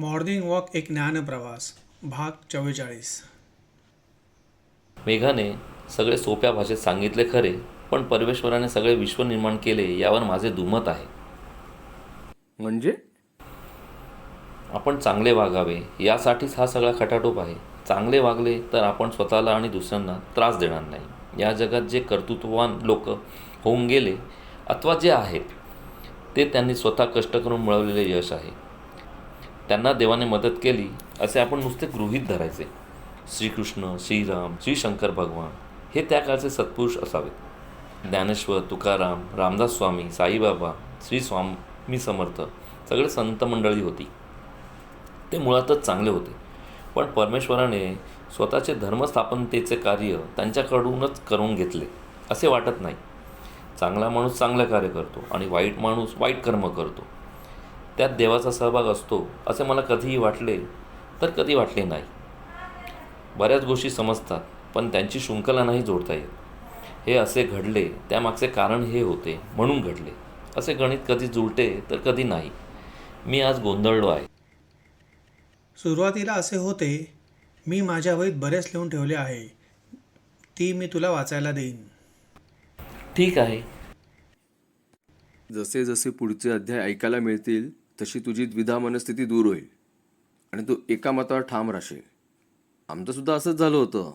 Morning walk एक ज्ञानप्रवास भाग चव्वेचाळीस. मेघाने सगळे सोप्या भाषेत सांगितले खरे पण परमेश्वराने सगळे विश्व निर्माण केले यावर माझे दुमत आहे. म्हणजे? आपण चांगले वागावे यासाठीच हा सगळा खटाटोप आहे. चांगले वागले तर आपण स्वतःला आणि दुसऱ्यांना त्रास देणार नाही. या जगात जे कर्तृत्ववान लोक होऊन गेले अथवा जे आहेत ते त्यांनी स्वतः कष्ट करून मिळवलेले यश आहे. त्यांना देवाने मदत केली असे आपण नुसते गृहीत धरायचे. श्रीकृष्ण श्रीराम श्री शंकर भगवान हे त्या काळचे सत्पुरुष असावेत. ज्ञानेश्वर तुकाराम रामदास स्वामी साईबाबा श्री स्वामी समर्थ सगळे संत मंडळी होती. ते मुळातच चांगले होते. पण परमेश्वराने स्वतःचे धर्मस्थापनतेचे कार्य त्यांच्याकडूनच करून घेतले असे वाटत नाही. चांगला माणूस चांगलं कार्य करतो आणि वाईट माणूस वाईट कर्म करतो. त्यात देवाचा सहभाग असतो असे मला कधीही वाटले तर कधी वाटले नाही. बऱ्याच गोष्टी समजतात पण त्यांची शृंखला नाही जोडता येत. हे असे घडले त्यामागचे कारण हे होते म्हणून घडले. असे गणित कधी जुळते तर कधी नाही. मी आज गोंधळलो आहे. सुरुवातीला असे होते मी माझ्या वहीत बरेच लिहून ठेवले आहे. ती मी तुला वाचायला देईन. ठीक आहे. जसे जसे पुढचे अध्याय ऐकायला मिळतील तशी तुझी द्विधा मनस्थिती दूर होईल. आणि तू एका मतावर ठाम राहशील. आमचं सुद्धा असंच झालं होतं.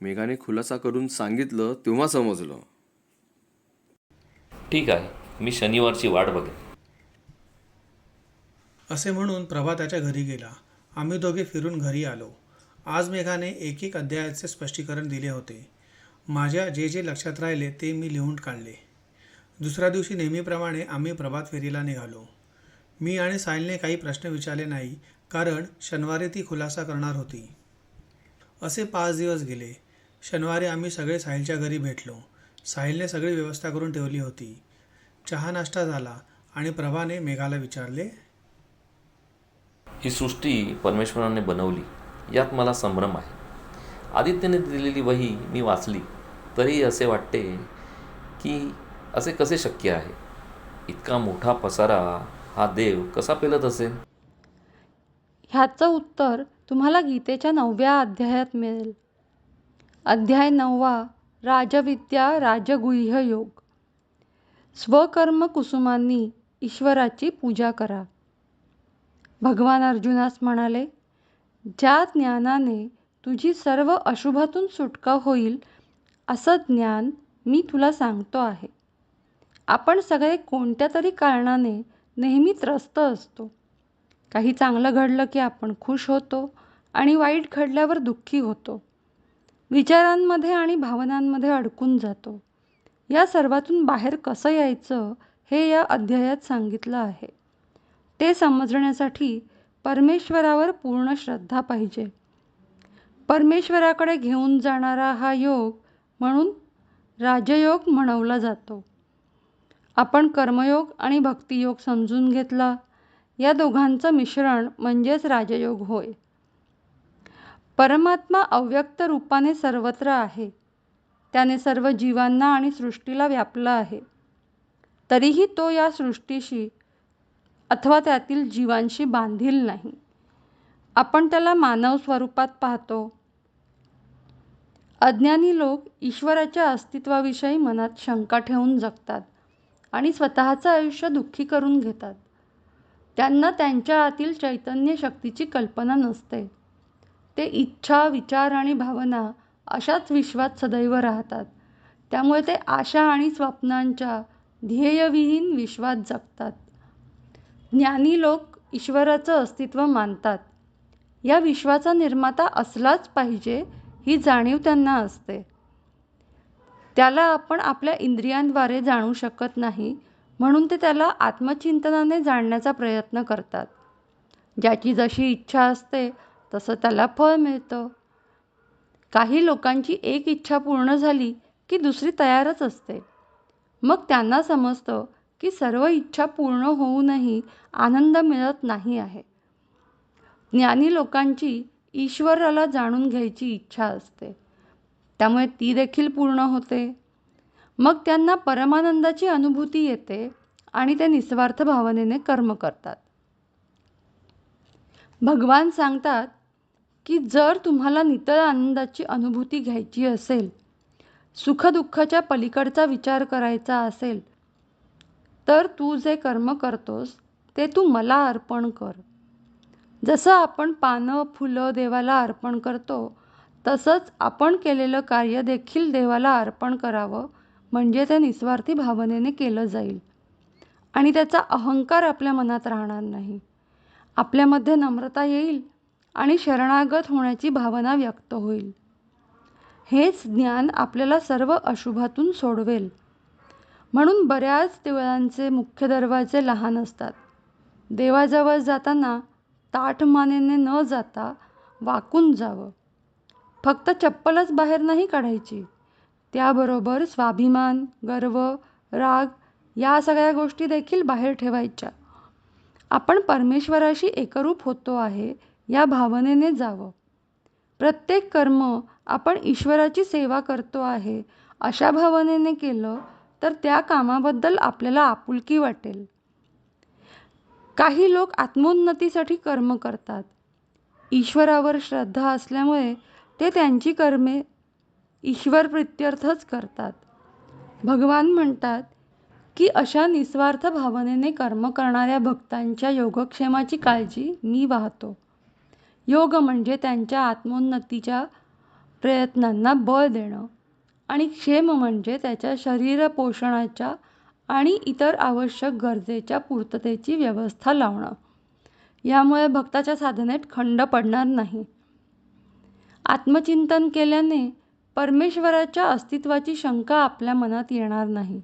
मेघाने खुलासा करून सांगितलं तेव्हा समजलं. ठीक आहे मी शनिवारची वाट बघेन. असे म्हणून प्रभा त्याच्या घरी गेला. आम्ही दोघे फिरून घरी आलो. आज मेघाने एक एक अध्यायाचे स्पष्टीकरण दिले होते. माझ्या जे जे लक्षात राहिले ते मी लिहून काढले. दुसऱ्या दिवशी नेहमीप्रमाणे आम्ही प्रभात फेरीला निघालो. मी आणि साहिलने काही प्रश्न विचारले नाही कारण शनिवारी ती खुलासा करणार होती. असे पाच दिवस गेले. शनिवारी आम्ही सगळे साहिलच्या घरी भेटलो. साहिलने सगळी व्यवस्था करून ठेवली होती. चहा नाश्ता झाला आणि प्रभाने मेघाला विचारले ही सृष्टी परमेश्वराने बनवली यात मला संभ्रम आहे. आदित्यने दिलेली वही मी वाचली तरी असे वाटते की असे कसे शक्य आहे? इतका मोठा पसारा हा देव कसा पेलत असेल? ह्याचं उत्तर तुम्हाला गीतेच्या नवव्या अध्यायात मिळेल. अध्याय नववा राजविद्या राजगुह्य योग. स्वकर्म कुसुमांनी ईश्वराची पूजा करा. भगवान अर्जुनास म्हणाले ज्या ज्ञानाने तुझी सर्व अशुभातून सुटका होईल असं ज्ञान मी तुला सांगतो आहे. आपण सगळे कोणत्या तरी कारणाने नेहमी त्रस्त असतो. काही चांगलं घडलं की आपण खुश होतो आणि वाईट घडल्यावर दुःखी होतो. विचारांमध्ये आणि भावनांमध्ये अडकून जातो. या सर्वातून बाहेर कसं यायचं हे या अध्यायात सांगितलं आहे. ते समजण्यासाठी परमेश्वरावर पूर्ण श्रद्धा पाहिजे. परमेश्वराकडे घेऊन जाणारा हा योग म्हणून राजयोग म्हणवला जातो. आपण कर्मयोग आणि भक्तियोग समजून घेतला. या दोघांचं मिश्रण म्हणजेच राजयोग होय. परमात्मा अव्यक्त रूपाने सर्वत्र आहे. त्याने सर्व जीवांना आणि सृष्टीला व्यापलं आहे. तरीही तो या सृष्टीशी अथवा त्यातील जीवांशी बांधील नाही. आपण त्याला मानव स्वरूपात पाहतो. अज्ञानी लोक ईश्वराच्या अस्तित्वाविषयी मनात शंका ठेवून जगतात. आणि स्वतःचं आयुष्य दुःखी करून घेतात. त्यांना त्यांच्या आतील चैतन्य शक्तीची कल्पना नसते. ते इच्छा विचार आणि भावना अशाच विश्वात सदैव राहतात. त्यामुळे ते आशा आणि स्वप्नांच्या ध्येयविहीन विश्वात जगतात. ज्ञानी लोक ईश्वराचं अस्तित्व मानतात. या विश्वाचा निर्माता असलाच पाहिजे ही जाणीव त्यांना असते. त्याला आपण आपल्या इंद्रियांद्वारे जाणू शकत नाही म्हणून ते त्याला आत्मचिंतनाने जाणण्याचा प्रयत्न करतात. ज्याची जशी इच्छा असते तसं त्याला फळ मिळतं. काही लोकांची एक इच्छा पूर्ण झाली की दुसरी तयारच असते. मग त्यांना समजतं की सर्व इच्छा पूर्ण होऊनही आनंद मिळत नाही आहे. ज्ञानी लोकांची ईश्वराला जाणून घ्यायची इच्छा असते. त्यामुळे ती देखील पूर्ण होते. मग त्यांना परमानंदाची अनुभूती येते आणि ते निस्वार्थ भावनेने कर्म करतात. भगवान सांगतात की जर तुम्हाला नितळ आनंदाची अनुभूती घ्यायची असेल सुखदुःखाच्या पलीकडचा विचार करायचा असेल तर तू जे कर्म करतोस ते तू मला अर्पण कर. जसं आपण पानं फुलं देवाला अर्पण करतो तसंच आपण केलेलं कार्य देखील देवाला अर्पण करावं म्हणजे ते निस्वार्थी भावनेने केलं जाईल. आणि त्याचा अहंकार आपल्या मनात राहणार नाही. आपल्यामध्ये नम्रता येईल आणि शरणागत होण्याची भावना व्यक्त होईल. हेच ज्ञान आपल्याला सर्व अशुभातून सोडवेल. म्हणून बऱ्याच देवळांचे मुख्य दरवाजे लहान असतात. देवाजवळ जाताना ताठ मानेने न जाता वाकून जावं. फक्त चप्पलच बाहेर नाही काढायची. त्याबरोबर स्वाभिमान गर्व राग या सगळ्या गोष्टी देखील बाहेर ठेवायच्या. आपण परमेश्वराशी एकरूप होतो आहे या भावनेने जावं. प्रत्येक कर्म आपण ईश्वराची सेवा करतो आहे अशा भावनेने केलं तर त्या कामाबद्दल आपल्याला आपुलकी वाटेल. काही लोक आत्मोन्नतीसाठी कर्म करतात. ईश्वरावर श्रद्धा असल्यामुळे ते त्यांची कर्मे ईश्वर प्रित्यर्थच करतात. भगवान म्हणतात की अशा निस्वार्थ भावनेने कर्म करणाऱ्या भक्तांच्या योगक्षेमाची काळजी मी वाहतो. योग म्हणजे त्यांच्या आत्मोन्नतीच्या प्रयत्नांना बळ देणं आणि क्षेम म्हणजे त्याच्या शरीर पोषणाच्या आणि इतर आवश्यक गरजेच्या पूर्ततेची व्यवस्था लावणं. यामुळे भक्ताच्या साधनेत खंड पडणार नाही. आत्मचिंतन केल्याने परमेश्वराच्या अस्तित्वाची शंका आपल्या मनात येणार नाही.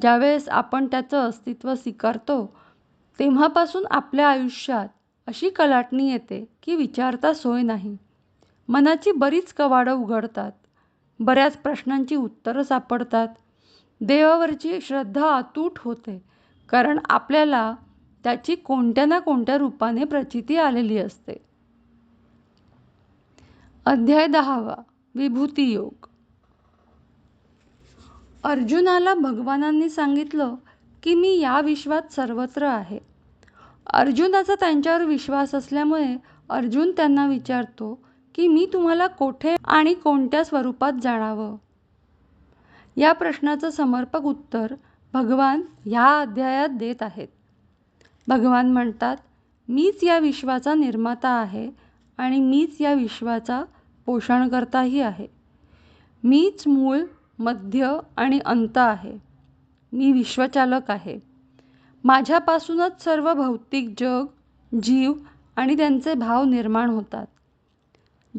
ज्यावेळेस आपण त्याचं अस्तित्व स्वीकारतो तेव्हापासून आपल्या आयुष्यात अशी कलाटणी येते की विचारता सोय नाही. मनाची बरीच कवाडं उघडतात. बऱ्याच प्रश्नांची उत्तरं सापडतात. देवावरची श्रद्धा अतूट होते कारण आपल्याला त्याची कोणत्या ना कोणत्या रूपाने प्रचिती आलेली असते. अध्याय दहावा विभूती योग. अर्जुनाला भगवानांनी सांगितलं की मी या विश्वात सर्वत्र आहे. अर्जुनाचा त्यांच्यावर विश्वास असल्यामुळे अर्जुन त्यांना विचारतो की मी तुम्हाला कोठे आणि कोणत्या स्वरूपात जाणावं? या प्रश्नाचं समर्पक उत्तर भगवान ह्या अध्यायात देत आहेत. भगवान म्हणतात मीच या विश्वाचा निर्माता आहे आणि मीच या विश्वाचा पोषणकर्ताही आहे. मीच मूळ मध्य आणि अंत आहे. मी विश्वचालक आहे. माझ्यापासूनच सर्व भौतिक जग जीव आणि त्यांचे भाव निर्माण होतात.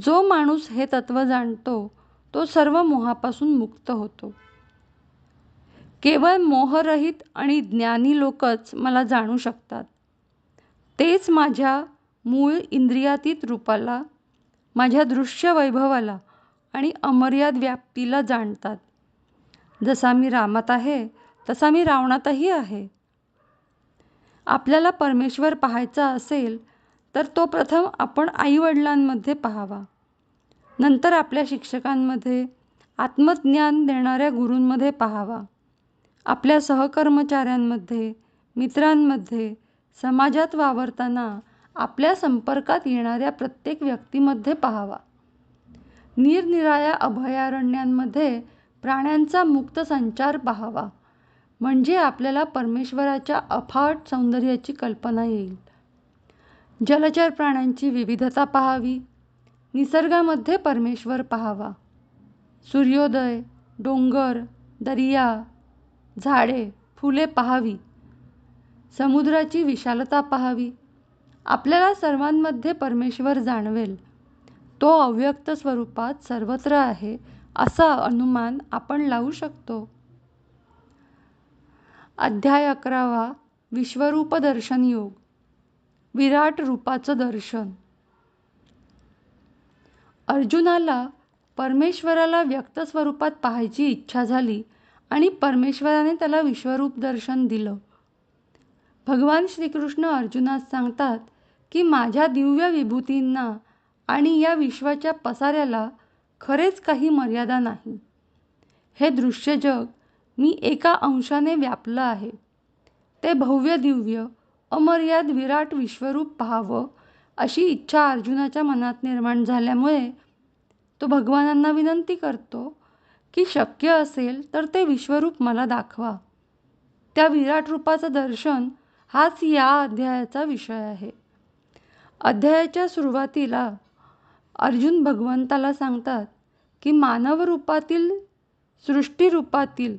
जो माणूस हे तत्त्व जाणतो तो सर्व मोहापासून मुक्त होतो. केवळ मोहरहित आणि ज्ञानी लोकच मला जाणू शकतात. तेच माझ्या मूळ इंद्रियातीत रूपाला माझ्या दृश्य वैभवाला आणि अमर्याद व्याप्तीला जाणतात. जसा मी रामात आहे तसा मी रावणातही आहे. आपल्याला परमेश्वर पाहायचा असेल तर तो प्रथम आपण आईवडिलांमध्ये पाहावा. नंतर आपल्या शिक्षकांमध्ये आत्मज्ञान देणाऱ्या गुरूंमध्ये पाहावा. आपल्या सहकर्मचाऱ्यांमध्ये मित्रांमध्ये समाजात वावरताना आपल्या संपर्कात येणाऱ्या प्रत्येक व्यक्तीमध्ये पाहावा. निरनिराळ्या अभयारण्यांमध्ये प्राण्यांचा मुक्त संचार पाहावा म्हणजे आपल्याला परमेश्वराच्या अफाट सौंदर्याची कल्पना येईल. जलचर प्राण्यांची विविधता पाहावी निसर्गामध्ये परमेश्वर पाहावा. सूर्योदय डोंगर दर्या झाडे फुले पाहावी समुद्राची विशालता पाहावी आपल्याला सर्वांमध्ये परमेश्वर जाणवेल. तो अव्यक्त स्वरूपात सर्वत्र आहे असा अनुमान आपण लावू शकतो. अध्याय अकरावा विश्वरूप दर्शन योग. विराट रूपाचं दर्शन. अर्जुनाला परमेश्वराला व्यक्त स्वरूपात पाहायची इच्छा झाली आणि परमेश्वराने त्याला विश्वरूप दर्शन दिलं. भगवान श्रीकृष्ण अर्जुनास सांगतात की माझ्या दिव्य विभूतींना आणि या विश्वाच्या पसाऱ्याला खरेच काही मर्यादा नाही. हे दृश्य जग मी एका अंशाने व्यापलं आहे. ते भव्य दिव्य अमर्याद विराट विश्वरूप पाहावं अशी इच्छा अर्जुनाच्या मनात निर्माण झाल्यामुळे तो भगवानांना विनंती करतो की शक्य असेल तर ते विश्वरूप मला दाखवा. त्या विराट रूपाचं दर्शन हाच या अध्यायाचा विषय आहे. अध्यायाच्या सुरुवातीला अर्जुन भगवंताला सांगतात की मानव रूपातील सृष्टीरूपातील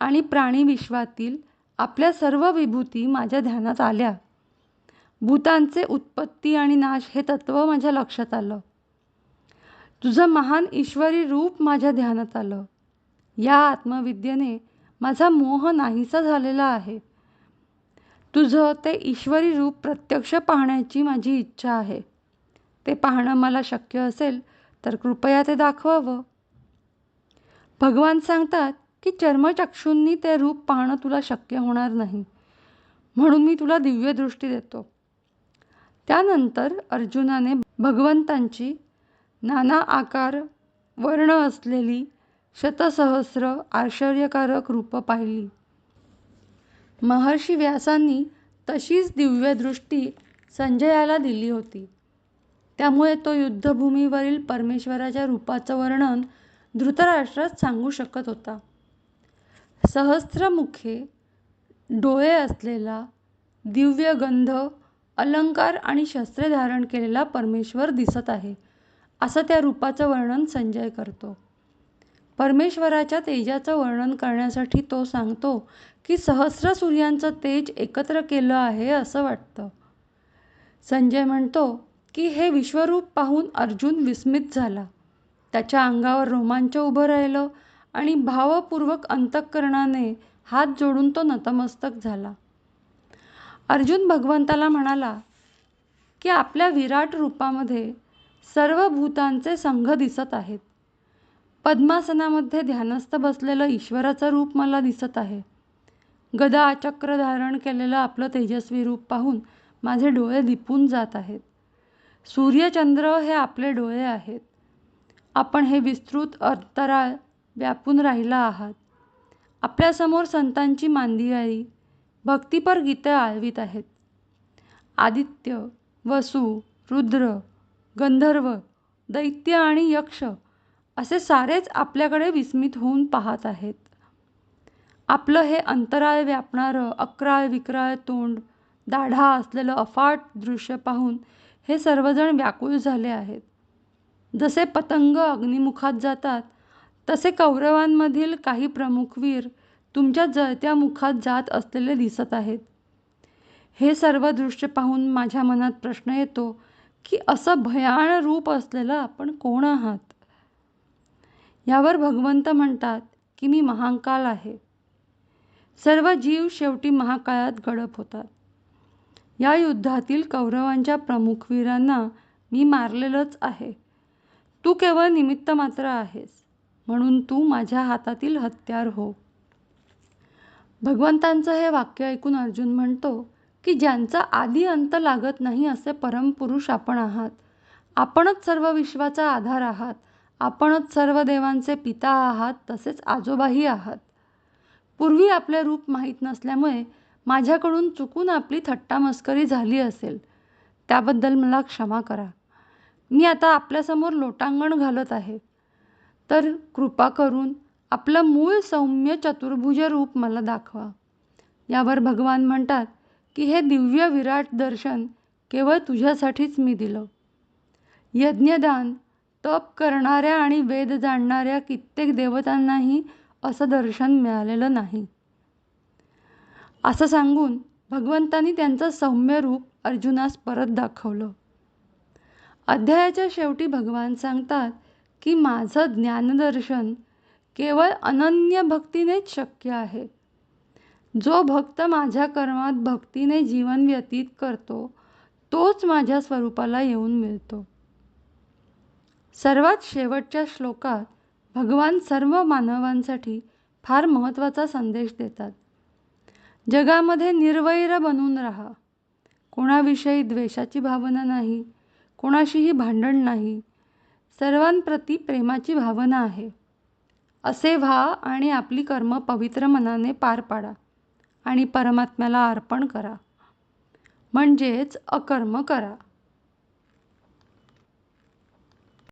आणि प्राणी विश्वातील आपल्या सर्व विभूती माझ्या ध्यानात आल्या. भूतांचे उत्पत्ती आणि नाश हे तत्त्व माझ्या लक्षात आलं. तुझं महान ईश्वरी रूप माझ्या ध्यानात आलं. या आत्मविद्येने माझा मोह नाहीसा झालेला आहे. तुझं ते ईश्वरी रूप प्रत्यक्ष पाहण्याची माझी इच्छा आहे. ते पाहणं मला शक्य असेल तर कृपया ते दाखवावं. भगवान सांगतात की चर्मचक्षूंनी ते रूप पाहणं तुला शक्य होणार नाही. म्हणून मी तुला दिव्यदृष्टी देतो. त्यानंतर अर्जुनाने भगवंतांची नाना आकार वर्ण असलेली शतसहस्र आश्चर्यकारक रूपं पाहिली. महर्षी व्यासांनी तशीच दिव्यदृष्टी संजयाला दिली होती. त्यामुळे तो युद्धभूमीवरील परमेश्वराच्या रूपाचं वर्णन धृतराष्ट्रात सांगू शकत होता. सहस्त्रमुखे डोळे असलेला दिव्य गंध अलंकार आणि शस्त्रे धारण केलेला परमेश्वर दिसत आहे असं त्या रूपाचं वर्णन संजय करतो. परमेश्वराच्या तेजाचं वर्णन करण्यासाठी तो सांगतो की सहस्र सूर्यांचं तेज एकत्र केलं आहे असं वाटतं. संजय म्हणतो की हे विश्वरूप पाहून अर्जुन विस्मित झाला. त्याच्या अंगावर रोमांच उभं राहिलं आणि भावपूर्वक अंतःकरणाने हात जोडून तो नतमस्तक झाला. अर्जुन भगवंताला म्हणाला की आपल्या विराट रूपामध्ये सर्व भूतांचे संघ दिसत आहेत. पद्मासनामध्ये ध्यानस्थ बसलेलं ईश्वराचं रूप मला दिसत आहे. गदा चक्र धारण केलेलं आपलं तेजस्वी रूप पाहून माझे डोळे दिपून जात आहेत. सूर्यचंद्र हे आपले डोळे आहेत. आपण हे विस्तृत अंतराळ व्यापून राहिला आहात. आपल्यासमोर संतांची मांदियाळी भक्तिपर गीतं आळवीत आहेत. आदित्य वसु रुद्र गंधर्व दैत्य आणि यक्ष असे सारेच आपल्याकडे विस्मित होऊन पाहत आहेत. आपलं हे अंतराळ व्यापणारं अक्राळ विक्राळ तोंड दाढा असलेलं अफाट दृश्य पाहून हे सर्वजण व्याकुळ झाले आहेत. जसे पतंग अग्निमुखात जातात तसे कौरवांमधील काही प्रमुख वीर तुमच्या जळत्या मुखात जात असलेले दिसत आहेत. हे सर्व दृश्य पाहून माझ्या मनात प्रश्न येतो की असं भयाण रूप असलेलं आपण कोण आहात? यावर भगवंत म्हणतात की मी महांकाल आहे. सर्व जीव शेवटी महाकाळात गडप होतात. या युद्धातील कौरवांच्या प्रमुख वीरांना मी मारलेलंच आहे. तू केवळ निमित्त मात्र आहेस म्हणून तू माझ्या हातातील हत्यार हो. भगवंतांचं हे वाक्य ऐकून अर्जुन म्हणतो की ज्यांचा आधी अंत लागत नाही असे परमपुरुष आपण आहात. आपणच सर्व विश्वाचा आधार आहात. आपणच सर्व देवांचे पिता आहात तसेच आजोबाही आहात. पूर्वी आपले रूप माहीत नसल्यामुळे माझ्याकडून चुकून आपली थट्टामस्करी झाली असेल. त्याबद्दल मला क्षमा करा. मी आता आपल्यासमोर लोटांगण घालत आहे. तर कृपा करून आपलं मूळ सौम्य चतुर्भुज रूप मला दाखवा. यावर भगवान म्हणतात की हे दिव्य विराट दर्शन केवळ तुझ्यासाठीच मी दिलं. यज्ञदान तप करणाऱ्या आणि वेद जाणणाऱ्या कित्येक देवतांनाही असं दर्शन मिळालेलं नाही. असं सांगून भगवंतांनी त्यांचं सौम्य रूप अर्जुनास परत दाखवलं. अध्यायाच्या शेवटी भगवान सांगतात की माझं ज्ञानदर्शन केवळ अनन्य भक्तीनेच शक्य आहे. जो भक्त माझ्या कर्मात भक्तीने जीवन व्यतीत करतो तोच माझ्या स्वरूपाला येऊन मिळतो. सर्वात शेवटच्या श्लोकात भगवान सर्व मानवांसाठी फार महत्त्वाचा संदेश देतात. जगामध्ये निर्वैर बनून राहा. कोणाविषयी द्वेषाची भावना नाही कोणाशीही भांडण नाही सर्वांप्रती प्रेमाची भावना आहे. असे व्हा आणि आपली कर्म पवित्र मनाने पार पाडा आणि परमात्म्याला अर्पण करा. म्हणजेच अकर्म करा.